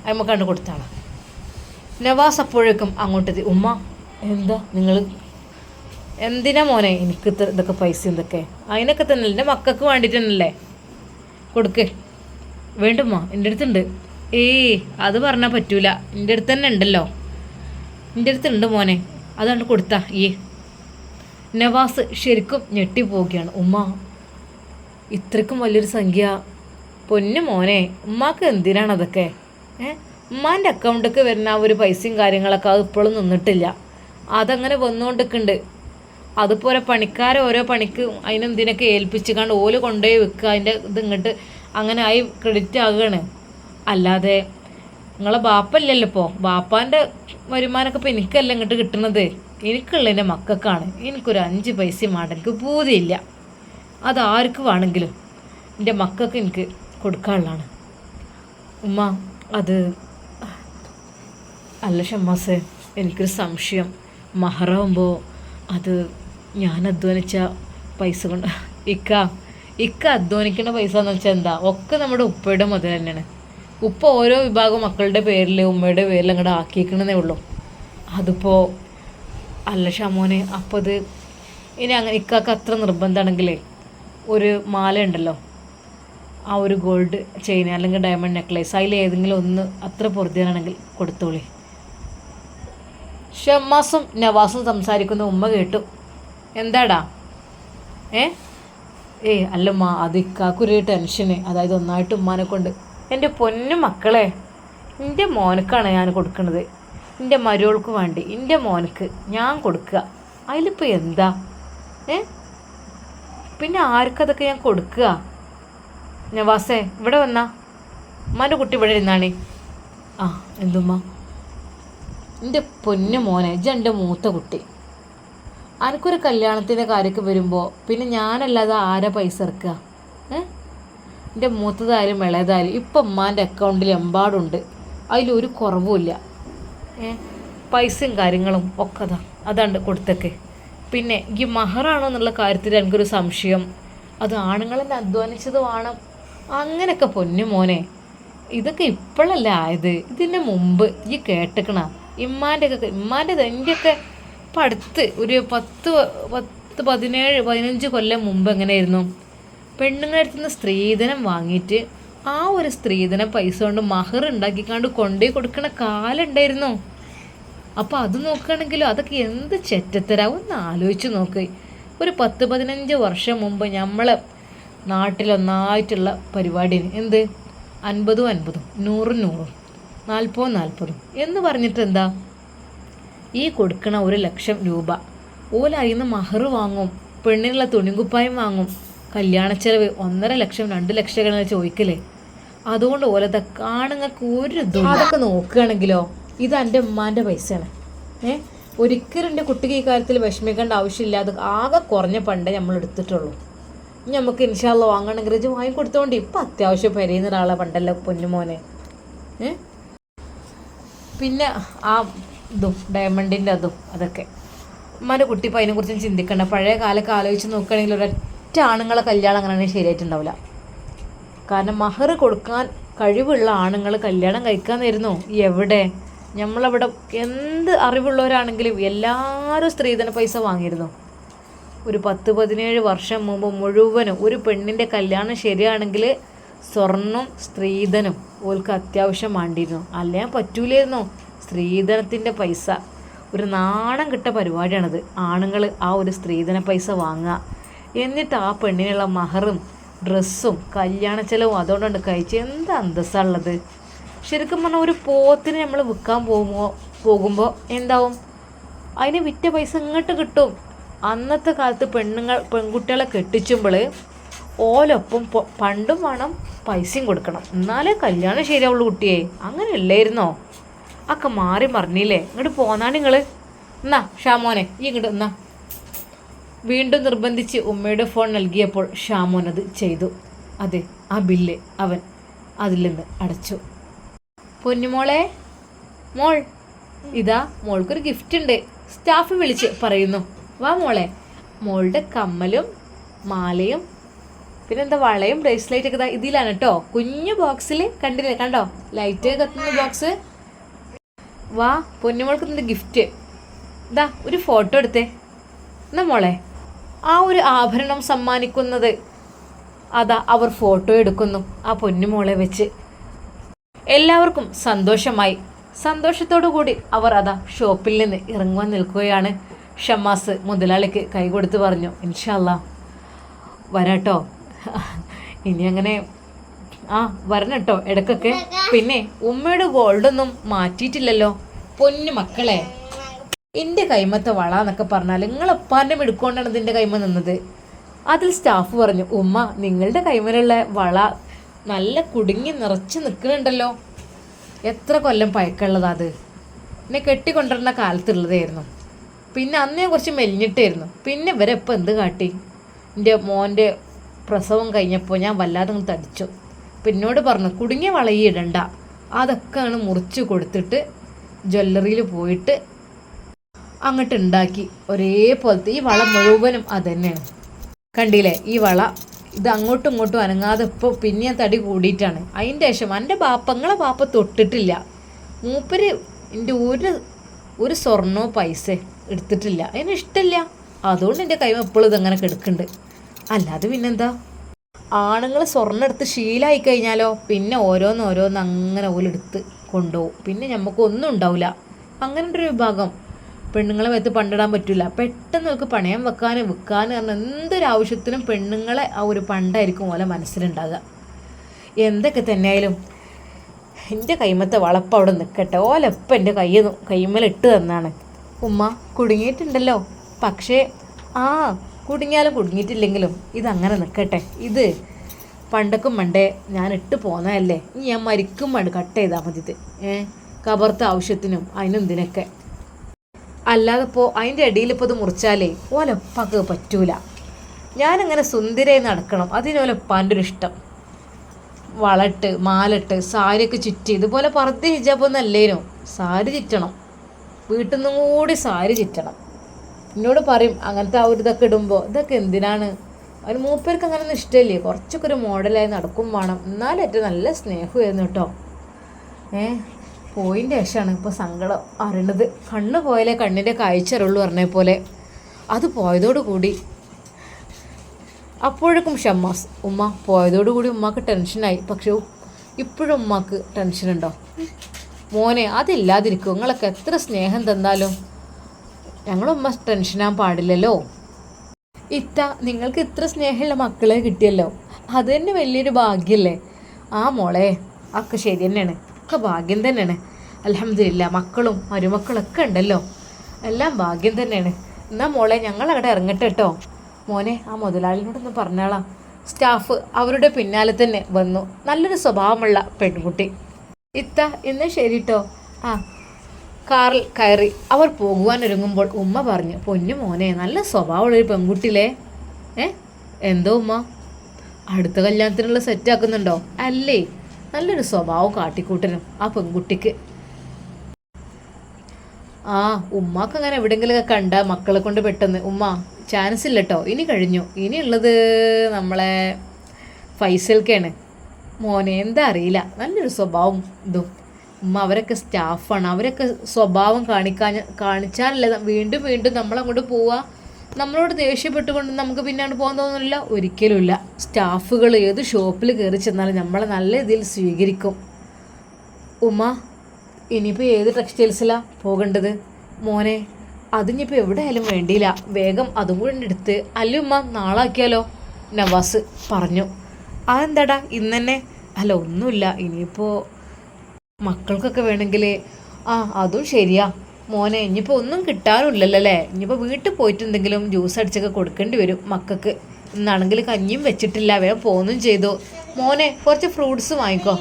അതിമ്മ കണ്ട് കൊടുത്താളാ. നവാസ് അപ്പോഴേക്കും അങ്ങോട്ട് എത്തി. ഉമ്മ എന്താ നിങ്ങൾ എന്തിനാ മോനെ എനിക്ക് ഇതൊക്കെ പൈസ എന്തൊക്കെ അതിനൊക്കെ തന്നെ എന്റെ മക്കൾക്ക് വേണ്ടിയിട്ട് തന്നെയല്ലേ കൊടുക്ക്. വേണ്ടുമ്മ എന്റെ അടുത്തുണ്ട്. ഏയ് അത് പറഞ്ഞാൽ പറ്റൂല. എന്റെ അടുത്ത് തന്നെ ഉണ്ടല്ലോ. എന്റെ അടുത്തുണ്ട് മോനെ. അതാണ് കൊടുത്ത. ഈ നവാസ് ശരിക്കും ഞെട്ടിപ്പോവുകയാണ്. ഉമ്മ ഇത്രക്കും വലിയൊരു സംഖ്യ. പൊന്നു മോനെ ഉമ്മാക്ക് എന്തിനാണ് അതൊക്കെ? ഏ? ഉമ്മാന്റെ അക്കൗണ്ടൊക്കെ വരുന്ന ആ ഒരു പൈസയും കാര്യങ്ങളൊക്കെ അത് ഇപ്പോഴും നിന്നിട്ടില്ല. അതങ്ങനെ വന്നുകൊണ്ടിരിക്കുന്നുണ്ട് അതുപോലെ പണിക്കാരെ ഓരോ പണിക്ക് അതിനെന്തിനൊക്കെ ഏൽപ്പിച്ച് കണ്ട് ഓൽ കൊണ്ടുപോയി വെക്കുക. അതിന്റെ ഇത് ഇങ്ങോട്ട് അങ്ങനെ ആയി ക്രെഡിറ്റ് ആകുകയാണ് അല്ലാതെ നിങ്ങളെ ബാപ്പല്ലല്ലോ ഇപ്പോൾ ബാപ്പാന്റെ വരുമാനമൊക്കെ ഇപ്പോൾ എനിക്കല്ല ഇങ്ങോട്ട് കിട്ടുന്നത് എനിക്കുള്ള എന്റെ മക്കൾക്കാണ്. എനിക്കൊരു അഞ്ച് പൈസയും വേണ്ട. എനിക്ക് അത് ആർക്ക് വേണമെങ്കിലും എന്റെ മക്കൾക്ക് എനിക്ക് കൊടുക്കാനുള്ളതാണ്. ഉമ്മ അത് അല്ല ഷമ്മാസേ എനിക്കൊരു സംശയം. മഹറാവുമ്പോൾ അത് ഞാൻ അധ്വാനിച്ച പൈസ കൊണ്ട് ഇക്ക ഇക്ക അധ്വാനിക്കുന്ന പൈസ എന്ന് വെച്ചാൽ എന്താ? ഒക്കെ നമ്മുടെ ഉപ്പയുടെ മുതൽ തന്നെയാണ്. ഉപ്പ ഓരോ വിഭാഗം മക്കളുടെ പേരിൽ ഉമ്മയുടെ പേരിൽ അങ്ങോട്ട് ആക്കിയിരിക്കണമെന്നേ ഉള്ളൂ. അതിപ്പോൾ അല്ല ഷമോനെ അപ്പോൾ അത് ഇനി അങ്ങനെ ഇക്കാക്ക് അത്ര നിർബന്ധമാണെങ്കിലേ ഒരു മാല ഉണ്ടല്ലോ ആ ഒരു ഗോൾഡ് ചെയിൻ അല്ലെങ്കിൽ ഡയമണ്ട് നെക്ലേസ് അതിൽ ഏതെങ്കിലും ഒന്ന് അത്ര പൊറുതിയാണെങ്കിൽ കൊടുത്തോളി. ഷമ്മാസും നവാസും സംസാരിക്കുന്ന ഉമ്മ കേട്ടു. എന്താടാ? ഏ? ഏയ് അല്ലമ്മ അത് ഇക്കാക്കൊരു ടെൻഷന് അതായത് ഒന്നായിട്ട് ഉമ്മാനെ കൊണ്ട്. എന്റെ പൊന്നു മക്കളെ എന്റെ മോനക്കാണ് ഞാൻ കൊടുക്കുന്നത് എന്റെ മരുവൾക്ക് വേണ്ടി എന്റെ മോനക്ക് ഞാൻ കൊടുക്കുക. അതിലിപ്പോൾ എന്താ? ഏ? പിന്നെ ആർക്കതൊക്കെ ഞാൻ കൊടുക്കുക? നവാസേ ഇവിടെ വന്നാ. ഉമ്മാന്റെ കുട്ടി ഇവിടെ ഇരുന്നാണേ. ആ എന്തുമ്മ? എന്റെ പൊന്നു മോനെ ഇജ എന്റെ മൂത്ത കുട്ടി. അനക്കൊരു കല്യാണത്തിന്റെ കാര്യമൊക്കെ വരുമ്പോൾ പിന്നെ ഞാനല്ലാതെ ആരാ പൈസ ഇറക്കുക? ഏ? എന്റെ മൂത്തതായാലും ഇളയതായാലും ഇപ്പം ഉമ്മാന്റെ അക്കൗണ്ടിൽ എമ്പാടുണ്ട്. അതിലൊരു കുറവുമില്ല പൈസയും കാര്യങ്ങളും ഒക്കെ അതാ. അതാണ് കൊടുത്തൊക്കെ. പിന്നെ ഈ മഹറാണോ എന്നുള്ള കാര്യത്തിൽ എനിക്കൊരു സംശയം. അത് ആണുങ്ങളെന്നെ അധ്വാനിച്ചത് വേണം. അങ്ങനെയൊക്കെ പൊന്നു മോനെ. ഇതൊക്കെ ഇപ്പോഴല്ല ആയത്? ഇതിന് മുമ്പ് ഈ കേട്ടക്കണ ഇമ്മാന്റെ ഒക്കെ ഇമ്മാന്റെ എന്റെയൊക്കെ ഇപ്പം അടുത്ത് ഒരു പത്ത് പത്ത് പതിനേഴ് പതിനഞ്ച് കൊല്ലം മുമ്പ് എങ്ങനെയായിരുന്നു? പെണ്ണുങ്ങളുടെ അടുത്ത് നിന്ന് സ്ത്രീധനം വാങ്ങിയിട്ട് ആ ഒരു സ്ത്രീധന പൈസ കൊണ്ട് മഹർ ഉണ്ടാക്കിക്കാണ്ട് കൊണ്ടേ കൊടുക്കണ കാലുണ്ടായിരുന്നു. അപ്പോൾ അത് നോക്കുകയാണെങ്കിലോ അതൊക്കെ എന്ത് ചെറ്റത്തരാവും എന്ന് ആലോചിച്ച് നോക്ക്. ഒരു പത്ത് പതിനഞ്ച് വർഷം മുമ്പ് നമ്മളെ നാട്ടിലൊന്നായിട്ടുള്ള പരിപാടിയാണ്. എന്ത്? അൻപതും അൻപതും നൂറും നൂറും നാൽപ്പതും നാൽപ്പതും എന്ന് പറഞ്ഞിട്ട് എന്താ? ഈ കൊടുക്കണ ഒരു ലക്ഷം രൂപ. ഓലായിന്ന് മഹർ വാങ്ങും പെണ്ണിനുള്ള തുണിക്കുപ്പായം വാങ്ങും കല്യാണച്ചെലവ് ഒന്നര ലക്ഷം രണ്ട് ലക്ഷം ചോദിക്കലേ. അതുകൊണ്ട് ഓലത്തെ കാണുങ്ങൾക്ക് ഒരു അതൊക്കെ നോക്കുകയാണെങ്കിലോ ഇത് എന്റെ ഉമ്മാന്റെ പൈസയാണ്. ഏ? ഒരിക്കലും എന്റെ കുട്ടിക്ക് ഈ കാര്യത്തിൽ വിഷമിക്കേണ്ട ആവശ്യമില്ല. അത് ആകെ കുറഞ്ഞ പണ്ടേ നമ്മൾ എടുത്തിട്ടുള്ളൂ. ഇനി നമുക്ക് ഇൻഷാല്ല വാങ്ങണമെങ്കിൽ ഇത് വാങ്ങിക്കൊടുത്തോണ്ട് ഇപ്പം അത്യാവശ്യം പെരയുന്ന ഒരാളെ പണ്ടല്ലോ പൊന്നുമോനെ. ഏ? പിന്നെ ആ ഇതും ഡയമണ്ടിന്റെ അതും അതൊക്കെ. ഉമ്മാന്റെ കുട്ടി ഇപ്പം അതിനെക്കുറിച്ച് ചിന്തിക്കണ്ട. പഴയ കാലൊക്കെ ആലോചിച്ച് നോക്കുകയാണെങ്കിൽ ഒരൊറ്റ ആണുങ്ങളെ കല്യാണം അങ്ങനെ ശരിയായിട്ടുണ്ടാവില്ല. കാരണം മഹർ കൊടുക്കാൻ കഴിവുള്ള ആണുങ്ങൾ കല്യാണം കഴിക്കാൻ കഴിക്കാന്നിരുന്നു. എവിടെ? നമ്മളവിടെ എന്ത് അറിവുള്ളവരാണെങ്കിലും എല്ലാവരും സ്ത്രീധന പൈസ വാങ്ങിയിരുന്നു. ഒരു പത്ത് പതിനേഴ് വർഷം മുമ്പ് മുഴുവനും ഒരു പെണ്ണിന്റെ കല്യാണം ശരിയാണെങ്കിൽ സ്വർണം സ്ത്രീധനം ഓൾക്ക് അത്യാവശ്യം വേണ്ടിയിരുന്നു. അല്ലേ? പറ്റൂലായിരുന്നു. സ്ത്രീധനത്തിന്റെ പൈസ. ഒരു നാണം കിട്ട പരിപാടിയാണത്. ആണുങ്ങൾ ആ ഒരു സ്ത്രീധന പൈസ വാങ്ങുക. എന്നിട്ട് ആ പെണ്ണിനുള്ള മഹറും ഡ്രസ്സും കല്യാണ ചെലവും അതുകൊണ്ടുണ്ട് കഴിച്ച് എന്ത് അന്തസ്സാണുള്ളത് ശരിക്കും പറഞ്ഞാൽ ഒരു പോത്തിന് നമ്മൾ വിൽക്കാൻ പോകുമ്പോൾ പോകുമ്പോൾ എന്താവും? അതിന് വിറ്റ പൈസ ഇങ്ങോട്ട് കിട്ടും. അന്നത്തെ കാലത്ത് പെണ്ണുങ്ങൾ പെൺകുട്ടികളെ കെട്ടിച്ചുമ്പോൾ ഓലൊപ്പം പണ്ടും വേണം പൈസയും കൊടുക്കണം. എന്നാലേ കല്യാണം ശരിയാവുള്ളൂ കുട്ടിയെ. അങ്ങനെ അല്ലായിരുന്നോ ഒക്കെ മാറി മറിഞ്ഞില്ലേ? ഇങ്ങോട്ട് പോന്നാ നിങ്ങൾ എന്നാ ഷാമോനെ ഈ ഇങ്ങോട്ട് എന്നാ. വീണ്ടും നിർബന്ധിച്ച് ഉമ്മയുടെ ഫോൺ നൽകിയപ്പോൾ ഷാമോൻ അത് ചെയ്തു. അതെ ആ ബില്ല് അവൻ അതിൽ നിന്ന് അടച്ചു. പൊന്നുമോളെ മോൾ ഇതാ മോൾക്കൊരു ഗിഫ്റ്റ് ഉണ്ട്. സ്റ്റാഫ് വിളിച്ച് പറയുന്നു. വാ മോളെ മോളുടെ കമ്മലും മാലയും പിന്നെന്താ വളയും ബ്രേസ്ലെറ്റ് ഒക്കെ ഇതിലാണ് കേട്ടോ കുഞ്ഞു ബോക്സിൽ കണ്ടില്ലേ കണ്ടോ? ലൈറ്റ് കത്തുന്ന ബോക്സ് വാ പൊന്നുമോൾക്ക് ഗിഫ്റ്റ്. ഇതാ ഒരു ഫോട്ടോ എടുത്തേ. എന്നാ മോളെ? ആ ഒരു ആഭരണം സമ്മാനിക്കുന്നത്. അതാ അവർ ഫോട്ടോ എടുക്കുന്നു. ആ പൊന്നുമോളെ വെച്ച്. എല്ലാവർക്കും സന്തോഷമായി. സന്തോഷത്തോടു കൂടി അവർ അതാ ഷോപ്പിൽ നിന്ന് ഇറങ്ങുവാൻ നിൽക്കുകയാണ്. ഷമ്മാസ് മുതലാളിക്ക് കൈ കൊടുത്ത് പറഞ്ഞു ഇൻഷല്ല വരാട്ടോ. ഇനി അങ്ങനെ ആ വരണം കേട്ടോ ഇടക്കൊക്കെ. പിന്നെ ഉമ്മയുടെ ഗോൾഡൊന്നും മാറ്റിയിട്ടില്ലല്ലോ. പൊന്നു മക്കളെ. എന്റെ കൈമത്തെ വള എന്നൊക്കെ പറഞ്ഞാൽ നിങ്ങളെപ്പാന്റെ മിടുക്കൊണ്ടാണ് ഇതിന്റെ കൈമ നിന്നത്. അതിൽ സ്റ്റാഫ് പറഞ്ഞു ഉമ്മ നിങ്ങളുടെ കൈമലുള്ള വള നല്ല കുടുങ്ങി നിറച്ച് നിൽക്കുന്നുണ്ടല്ലോ എത്ര കൊല്ലം പഴക്കമുള്ളതാ അത്. എന്നെ കെട്ടിക്കൊണ്ടിരുന്ന കാലത്തുള്ളതായിരുന്നു. പിന്നെ അന്ന് കുറച്ച് മെലിഞ്ഞിട്ടായിരുന്നു. പിന്നെ ഇവരെ ഇപ്പം എന്ത് കാട്ടി? എന്റെ മോന്റെ പ്രസവം കഴിഞ്ഞപ്പോൾ ഞാൻ വല്ലാതെ തടിച്ചു. പിന്നോട് പറഞ്ഞു കുടുങ്ങിയ വളയി ഇടണ്ട. അതൊക്കെ മുറിച്ച് കൊടുത്തിട്ട് ജ്വല്ലറിയിൽ പോയിട്ട് അങ്ങോട്ട് ഉണ്ടാക്കി ഒരേപോലത്തെ ഈ വള മുഴുവനും അത് തന്നെയാണ് കണ്ടില്ലേ? ഈ വള ഇത് അങ്ങോട്ടും ഇങ്ങോട്ടും അനങ്ങാതെ ഇപ്പോൾ പിന്നെ തടി കൂടിയിട്ടാണ്. അതിന്റെ ശേഷം എന്റെ ബാപ്പ നിങ്ങളെ ബാപ്പ തൊട്ടിട്ടില്ല. മൂപ്പര് എന്റെ ഒരു ഒരു സ്വർണോ പൈസ എടുത്തിട്ടില്ല. അതിന് ഇഷ്ടമില്ല അതുകൊണ്ട് എന്റെ കൈമ എപ്പോഴും ഇതങ്ങനെ കിടക്കുന്നുണ്ട് അല്ലാതെ പിന്നെന്താ? ആണുങ്ങൾ സ്വർണം എടുത്ത് ശീലമായി കഴിഞ്ഞാലോ പിന്നെ ഓരോന്ന് ഓരോന്ന് അങ്ങനെ ഓലെടുത്ത് കൊണ്ടുപോകും പിന്നെ നമുക്കൊന്നും ഉണ്ടാവില്ല അങ്ങനെ ഒരു വിഭാഗം. പെണ്ണുങ്ങളെ വയത്ത് പണ്ടിടാൻ പറ്റില്ല പെട്ടെന്ന് അവർക്ക് പണയം വെക്കാൻ വിൽക്കാനും പറഞ്ഞ എന്തൊരു ആവശ്യത്തിനും പെണ്ണുങ്ങളെ ആ ഒരു പണ്ടായിരിക്കും ഓലെ മനസ്സിലുണ്ടാകുക എന്തൊക്കെ തന്നെയായാലും എന്റെ കൈമത്തെ വളപ്പം അവിടെ നിൽക്കട്ടെ. ഓലപ്പം എന്റെ കൈ കൈമലിട്ട് തന്നാണ്. ഉമ്മ കുടുങ്ങിയിട്ടുണ്ടല്ലോ. പക്ഷേ ആ കുടുങ്ങിയാലും കുടുങ്ങിയിട്ടില്ലെങ്കിലും ഇതങ്ങനെ നിൽക്കട്ടെ. ഇത് പണ്ടക്കും പണ്ടേ ഞാൻ ഇട്ട് പോന്നതല്ലേ? ഇനി ഞാൻ മരിക്കും വേണ്ട കട്ട് ചെയ്താൽ മതി ഇത് ഏ? കബർത്ത ആവശ്യത്തിനും അതിനും ഇതിനൊക്കെ. അല്ലാതെ ഇപ്പോൾ അതിന്റെ ഇടയിൽ ഇപ്പോൾ ഇത് മുറിച്ചാലേ ഓലപ്പാക്ക് പറ്റൂല. ഞാനിങ്ങനെ സുന്ദരമായി നടക്കണം. അതിനോലപ്പാന്റെ ഒരു ഇഷ്ടം. വളട്ട് മാലട്ട് സാരിയൊക്കെ ചുറ്റി. ഇതുപോലെ പറത്തി ഹിജാബൊന്നും അല്ലേനോ? സാരി ചുറ്റണം. വീട്ടിൽ നിന്നും കൂടി സാരി ചുറ്റണം. എന്നോട് പറയും അങ്ങനത്തെ ആ ഒരു ഇതൊക്കെ ഇടുമ്പോൾ ഇതൊക്കെ എന്തിനാണ്? അതിന് മൂപ്പേർക്ക് അങ്ങനെ ഒന്നും ഇഷ്ടമില്ലേ? കുറച്ചൊക്കെ ഒരു മോഡലായി നടക്കും വേണം. എന്നാലും ഏറ്റവും നല്ല സ്നേഹമായിരുന്നു കേട്ടോ. ഏ? പോയിന്റെ ശേഷമാണ് ഇപ്പോൾ സങ്കടം അറിയണത് കണ്ണ് പോയാലേ കണ്ണിന്റെ കാഴ്ച അറിയുള്ളൂ പറഞ്ഞ പോലെ. അത് പോയതോടുകൂടി അപ്പോഴേക്കും ഷമ്മാസ് ഉമ്മ പോയതോടുകൂടി ഉമ്മാക്ക് ടെൻഷനായി പക്ഷേ ഇപ്പോഴും ഉമ്മാക്ക് ടെൻഷനുണ്ടോ മോനെ അതില്ലാതിരിക്കും. നിങ്ങളൊക്കെ എത്ര സ്നേഹം തന്നാലും ഞങ്ങളുമ്മ ടെൻഷനാൻ പാടില്ലല്ലോ. ഇത്ത നിങ്ങൾക്ക് ഇത്ര സ്നേഹമുള്ള മക്കളെ കിട്ടിയല്ലോ. അത് തന്നെ വലിയൊരു ഭാഗ്യമല്ലേ ആ മോളെ ഒക്കെ ശരി തന്നെയാണ്. ഒക്കെ ഭാഗ്യം തന്നെയാണ്. അലഹമില്ല മക്കളും മരുമക്കളൊക്കെ ഉണ്ടല്ലോ. എല്ലാം ഭാഗ്യം തന്നെയാണ്. എന്നാ മോളെ ഞങ്ങൾ അവിടെ ഇറങ്ങട്ടെ കേട്ടോ മോനെ ആ മുതലാളിനോടൊന്ന് പറഞ്ഞാളാം. സ്റ്റാഫ് അവരുടെ പിന്നാലെ തന്നെ വന്നു. നല്ലൊരു സ്വഭാവമുള്ള പെൺകുട്ടി. ഇത്ത ഇന്ന് ശരി കേട്ടോ ആ കാറിൽ കയറി അവർ പോകുവാൻ ഒരുങ്ങുമ്പോൾ ഉമ്മ പറഞ്ഞു പൊന്നു മോനെ നല്ല സ്വഭാവമുള്ളൊരു പെൺകുട്ടിയില്ലേ? ഏ? എന്തോ ഉമ്മ? അടുത്ത കല്യാണത്തിനുള്ള സെറ്റ് ആക്കുന്നുണ്ടോ? അല്ലേ? നല്ലൊരു സ്വഭാവം കാട്ടിക്കൂട്ടനും ആ പെൺകുട്ടിക്ക്. ആ ഉമ്മാക്ക് അങ്ങനെ എവിടെയെങ്കിലുമൊക്കെ കണ്ട മക്കളെ കൊണ്ട് പെട്ടെന്ന് ഉമ്മ ചാൻസ് ഇല്ല കേട്ടോ ഇനി കഴിഞ്ഞു ഇനിയുള്ളത് നമ്മളെ ഫൈസൽക്കാണ്. മോനെ എന്താ അറിയില്ല നല്ലൊരു സ്വഭാവം ഇതും. ഉമ്മ അവരൊക്കെ സ്റ്റാഫാണ് അവരൊക്കെ സ്വഭാവം കാണിക്കാൻ കാണിച്ചാലല്ലേ വീണ്ടും വീണ്ടും നമ്മളങ്ങോട്ട് പോവുക നമ്മളോട് ദേഷ്യപ്പെട്ടുകൊണ്ട് നമുക്ക് പിന്നാണ്ട് പോകാൻ തോന്നുന്നില്ല. ഒരിക്കലുമില്ല. സ്റ്റാഫുകൾ ഏത് ഷോപ്പിൽ കയറി ചെന്നാലും നമ്മളെ നല്ല രീതിയിൽ സ്വീകരിക്കും. ഉമ്മ ഇനിയിപ്പോൾ ഏത് ടെക്സ്റ്റൈൽസിലാണ് പോകേണ്ടത്? മോനെ അതിനിപ്പോൾ എവിടെയായാലും വേണ്ടിയില്ല. വേഗം അതും കൂടി എടുത്ത്. അല്ല ഉമ്മ നാളാക്കിയാലോ? നവാസ് പറഞ്ഞു. അതെന്താടാ ഇന്ന് തന്നെ അല്ല ഒന്നുമില്ല. ഇനിയിപ്പോൾ മക്കൾക്കൊക്കെ വേണമെങ്കിൽ ആ അതും ശരിയാ. മോനെ ഇനിയിപ്പോൾ ഒന്നും കിട്ടാനില്ലല്ലോ അല്ലേ ഇനിയിപ്പോൾ വീട്ടിൽ പോയിട്ട് എന്തെങ്കിലും ജ്യൂസ് അടിച്ചൊക്കെ കൊടുക്കേണ്ടി വരും മക്കൾക്ക്. ഇന്നാണെങ്കിൽ കഞ്ഞിയും വെച്ചിട്ടില്ല വേഗം പോന്നും ചെയ്തു. മോനെ കുറച്ച് ഫ്രൂട്ട്സ് വാങ്ങിക്കോ.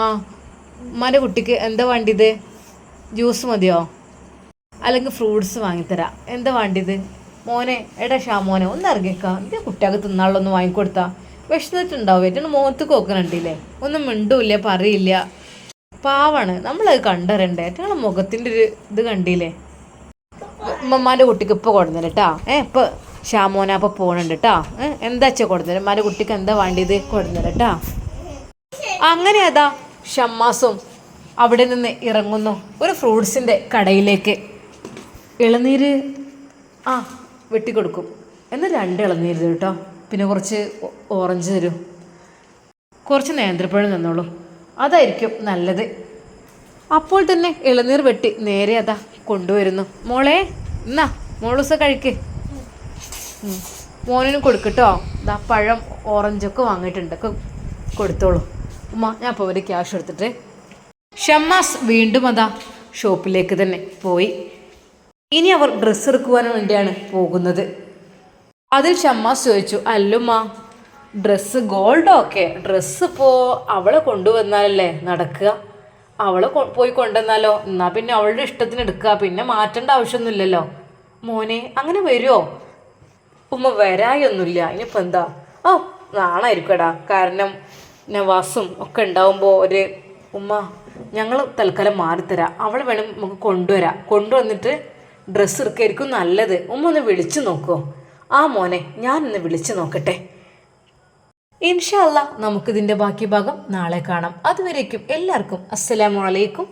ആ ഉമ്മാന്റെ കുട്ടിക്ക് എന്താ വേണ്ടിയത്? ജ്യൂസ് മതിയോ? അല്ലെങ്കിൽ ഫ്രൂട്ട്സ് വാങ്ങിത്തരാം. എന്താ വേണ്ടിയത്? മോനെ എടാ ഷാ മോനെ ഒന്ന് ഇറങ്ങിക്കാം. എന്താ കുട്ടികൾക്ക് തിന്നാളൊന്ന് വാങ്ങിക്കൊടുത്താ. വിശന്നിട്ടുണ്ടാവും. ഏറ്റവും മുഖത്ത് കോക്കണുണ്ടില്ലേ ഒന്നും മിണ്ടൂല്ല പറയില്ല. പാവാണ്. നമ്മളത് കണ്ടറിയണ്ടേ? ഏറ്റവും മുഖത്തിന്റെ ഒരു ഇത് കണ്ടില്ലേ? ഉമ്മമാന്റെ കുട്ടിക്ക് ഇപ്പോൾ കൊടുന്നില്ല കേട്ടാ ഏ ഇപ്പോൾ ഷാമോന അപ്പോൾ പോകണുണ്ട് കേട്ടാ ഏ എന്താ വെച്ചാൽ കൊടുന്നില്ല? ഉമ്മാന്റെ കുട്ടിക്ക് എന്താ വേണ്ടിയത് കൊടുന്നില്ല കേട്ടാ അങ്ങനെ അതാ ഷമ്മാസും അവിടെ നിന്ന് ഇറങ്ങുന്നു. ഒരു ഫ്രൂട്ട്സിന്റെ കടയിലേക്ക്. ഇളനീര് ആ വെട്ടിക്കൊടുക്കും. എന്നാൽ രണ്ട് ഇളനീര് കേട്ടോ പിന്നെ കുറച്ച് ഓറഞ്ച് തരും. കുറച്ച് നേന്ത്രപ്പഴം തന്നോളൂ. അതായിരിക്കും നല്ലത്. അപ്പോൾ തന്നെ ഇളനീർ വെട്ടി നേരെ അതാ കൊണ്ടുവരുന്നു. മോളെ എന്നാ മോളൂസ കഴിക്ക്. മോനും കൊടുക്കട്ടോ. ഇതാ പഴം ഓറഞ്ചൊക്കെ വാങ്ങിയിട്ടുണ്ട്. കൊടുത്തോളൂ. ഉമ്മ ഞാൻ അപ്പോൾ ഒരു ക്യാഷ് എടുത്തിട്ട് ഷമ്മാസ് വീണ്ടും അതാ ഷോപ്പിലേക്ക് തന്നെ പോയി. ഇനി അവർ ഡ്രസ്സ് എടുക്കുവാൻ വേണ്ടിയാണ് പോകുന്നത്. അതിൽ ഷമ്മാസ് ചോദിച്ചു അല്ലുമ്മ ഡ്രസ്സ് ഗോൾഡോ ഒക്കെ. ഡ്രസ്സ് ഇപ്പോൾ അവളെ കൊണ്ടുവന്നാലല്ലേ നടക്കുക? അവളെ പോയി കൊണ്ടുവന്നാലോ? എന്നാൽ പിന്നെ അവളുടെ ഇഷ്ടത്തിന് എടുക്കുക. പിന്നെ മാറ്റേണ്ട ആവശ്യമൊന്നുമില്ലല്ലോ. മോനെ അങ്ങനെ വരുമോ ഉമ്മ വരായൊന്നുമില്ല. ഇനിയിപ്പോൾ എന്താ? ഓ നാണായിരിക്കടാ കാരണം നവാസും ഒക്കെ ഉണ്ടാവുമ്പോൾ ഒരു ഉമ്മ ഞങ്ങൾ തൽക്കാലം മാറിത്തരാം. അവളെ വേണം നമുക്ക് കൊണ്ടുവരാം. കൊണ്ടുവന്നിട്ട് ഡ്രസ്സ് ഇറക്കായിരിക്കും നല്ലത്. ഉമ്മ ഒന്ന് വിളിച്ചു നോക്കുമോ ആ മോനെ ഞാനൊന്ന് വിളിച്ചു നോക്കട്ടെ. ഇൻഷല്ല നമുക്കിതിന്റെ ബാക്കി ഭാഗം നാളെ കാണാം. അതുവരേക്കും എല്ലാവർക്കും അസ്സലാമു അലൈക്കും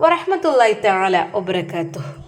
വറഹമത്തല്ലായി തആല വബറകാതുഹു.